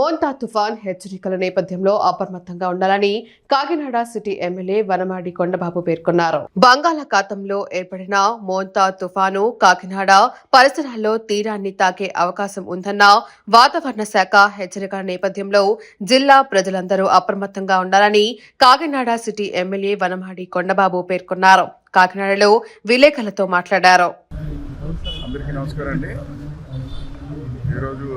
మోంతా తుఫాన్ హెచ్చరికల నేపథ్యంలో అప్రమత్తంగా ఉండాలని కాకినాడ సిటీ ఎమ్మెల్యే వనమాడి కొండబాబు పేర్కొన్నారు. బంగాళాఖాతంలో ఏర్పడిన మోంతా తుఫాను కాకినాడ పరిసరాల్లో తీరాన్ని తాకే అవకాశం ఉందన్న వాతావరణ శాఖ హెచ్చరికల నేపథ్యంలో జిల్లా ప్రజలందరూ అప్రమత్తంగా ఉండాలని కాకినాడ సిటీ ఎమ్మెల్యే వనమాడి కొండబాబు పేర్కొన్నారు. కాకినాడలో విలేకరులతో మాట్లాడారు. అందరికీ నమస్కారం అండి. ఈరోజు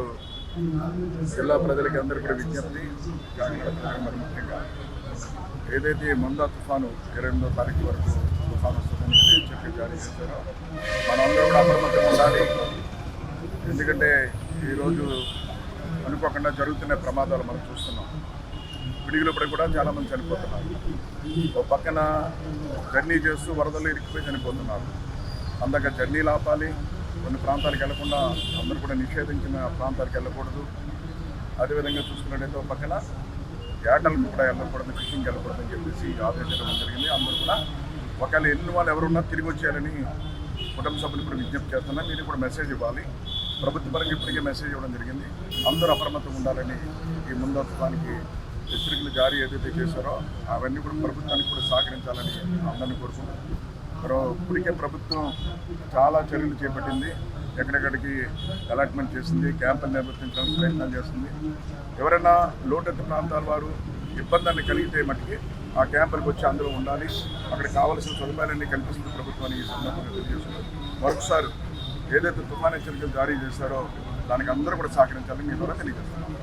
జిల్లా ప్రజలకి అందరికీ కూడా విజ్ఞప్తి. మరి ముఖ్యంగా ఏదైతే మందా తుఫాను ఇరవై ఎనిమిదో తారీఖు వరకు తుఫాను వస్తుందని చెప్పి జారీ చేశారో మనందరూ కూడా అప్రమత్తంగా ఉండాలి. ఎందుకంటే ఈరోజు అనుకోకుండా జరుగుతున్న ప్రమాదాలు మనం చూస్తున్నాం. పిడుగులప్పుడు కూడా చాలామంది చనిపోతున్నారు. ఓ పక్కన జర్నీ చేస్తూ వరదలు ఇరికిపోయి చనిపోతున్నారు. అందాక జర్నీలు ఆపాలి కొన్ని ప్రాంతాలకు వెళ్ళకుండా అందరూ కూడా నిషేధించిన ప్రాంతాలకు వెళ్ళకూడదు. అదేవిధంగా చూసుకున్నట్టయితే ఒక పక్కన ఏటలకు కూడా వెళ్ళకూడదు ఫిషింగ్ వెళ్ళకూడదు అని చెప్పేసి ఆదేశించడం జరిగింది. అందరూ కూడా ఒకవేళ వెళ్ళిన వాళ్ళు ఎవరున్నా తిరిగి వచ్చేయాలని కుటుంబ సభ్యులు కూడా విజ్ఞప్తి చేస్తున్నా మీరు కూడా మెసేజ్ ఇవ్వాలి. ప్రభుత్వ పరంగా ఇప్పటికే మెసేజ్ ఇవ్వడం జరిగింది. అందరూ అప్రమత్తంగా ఉండాలని ఈ ముందత్వానికి హెచ్చరికలు జారీ ఏదైతే చేశారో అవన్నీ కూడా ప్రభుత్వానికి కూడా సహకరించాలని అందరినీ కోరుకుంటున్నాను ఇప్పటికే ప్రభుత్వం చాలా చర్యలు చేపట్టింది. ఎక్కడెక్కడికి అలాట్మెంట్ చేసింది క్యాంపులు నిర్వర్తించడానికి ప్రయత్నాలు చేస్తుంది. ఎవరైనా లోటెత్తు ప్రాంతాల వారు ఇబ్బందాన్ని కలిగితే మటుకి ఆ క్యాంపులకు వచ్చి అందులో ఉండాలి. అక్కడ కావాల్సిన సదుపాయాలన్నీ కల్పిస్తుంది ప్రభుత్వాన్ని ఈ సందర్భంగా తెలియజేస్తున్నారు మరొకసారి ఏదైతే తుఫాన్ హెచ్చరికలు జారీ చేశారో దానికి అందరూ కూడా సహకరించాలని మీ ద్వారా తెలియజేస్తున్నాం.